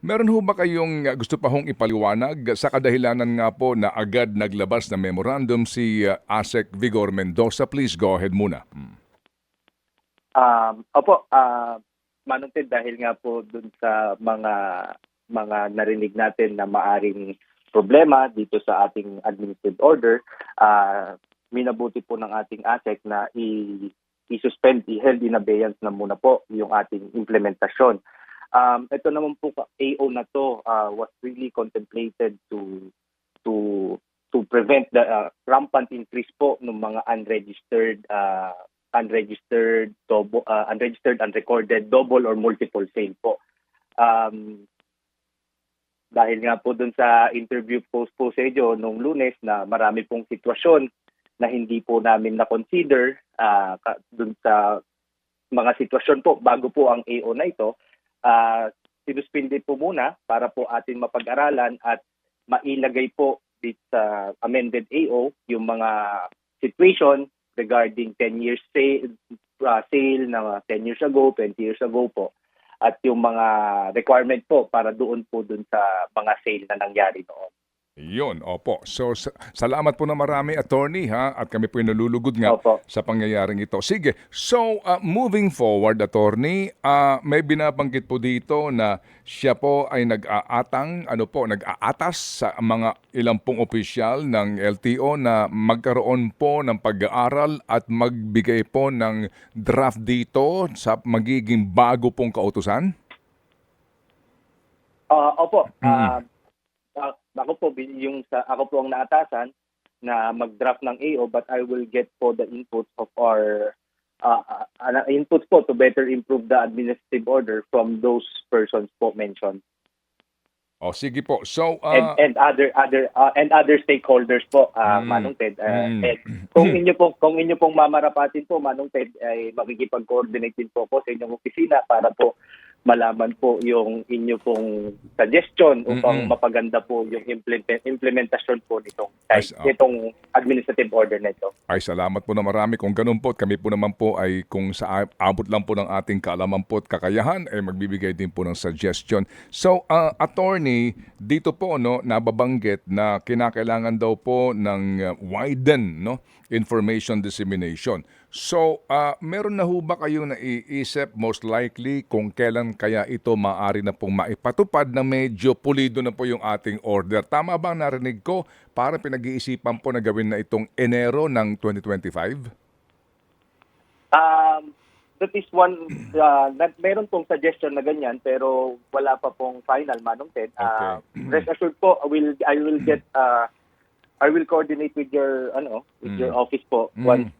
Meron ho ba kayong uh, gusto pa hong ipaliwanag sa kadahilanan nga po na agad naglabas na memorandum si uh, ASEC Vigor Mendoza? Please go ahead muna. Mm. Um, opo, ah Manong Ted, dahil nga po dun sa mga mga narinig natin na maaring problema dito sa ating administrative order, ah minabuti po ng ating ASEC na i- i-suspend, i-held in abeyance na muna po yung ating implementasyon. Um, ito naman po AO na to ah, was really contemplated to to to prevent the ah, rampant increase po ng mga unregistered ah, unregistered double uh, unregistered unrecorded double or multiple sale po. Um dahil nga po dun sa interview post po sa inyo nung lunes na marami pong sitwasyon na hindi po namin na-consider ka- dun sa mga sitwasyon po bago po ang AO na ito, uh, sinuspindi po muna para po atin mapag-aralan at mailagay po dito sa amended AO yung mga situation regarding 10 years sale, uh, sale na 10 years ago, 20 years ago po at yung mga requirement po para doon po dun sa mga sale na nangyari noon. Yun, opo. So, sa- salamat po na marami, attorney, ha? At kami po nalulugod nga Opo. sa pangyayaring ito. Sige, so uh, moving forward, attorney, uh, may binabanggit po dito na siya po ay nag-aatang, ano po, nag-aatas sa mga ilang pong opisyal ng LTO na magkaroon po ng pag-aaral at magbigay po ng draft dito sa magiging bago pong kautusan? Ah, opo. Ah, ah, ako po yung sa ako po ang naatasan na mag-draft ng AO but I will get po the inputs of our uh, uh, inputs po to better improve the administrative order from those persons po mentioned O, sige po. So, uh, and and other other uh, and other stakeholders po uh, Mm. Manong Ted uh, Mm. and kung inyo po kung inyo pong mamarapatin po Manong Ted ay makikipag-coordinate din po ako sa inyong opisina para po malaman po yung inyo pong suggestion upang Mm-mm. mapaganda po yung implement, implementasyon po nitong Yes, oh. nitong administrative order nito. Ay, salamat po na marami. Kung ganun po, at kami po naman po ay kung sa abot lang po ng ating kaalaman po at kakayahan, ay magbibigay din po ng suggestion. So, uh, attorney, dito po no, nababanggit na kinakailangan daw po ng uh, widen no, information dissemination. So, uh, meron na ho ba kayong naiisip most likely kung kailan kaya ito maaari na pong maipatupad na medyo pulido na po yung ating order? Tama ba ang narinig ko? Para pinag-iisipan po na gawin na itong Enero ng 2025? Um, that is one, uh, that, meron pong suggestion na ganyan pero wala pa pong final Manong Ted. Uh, Okay. rest assured po, I will, I will get, uh, I will coordinate with your, ano, with Mm. your office po Mm.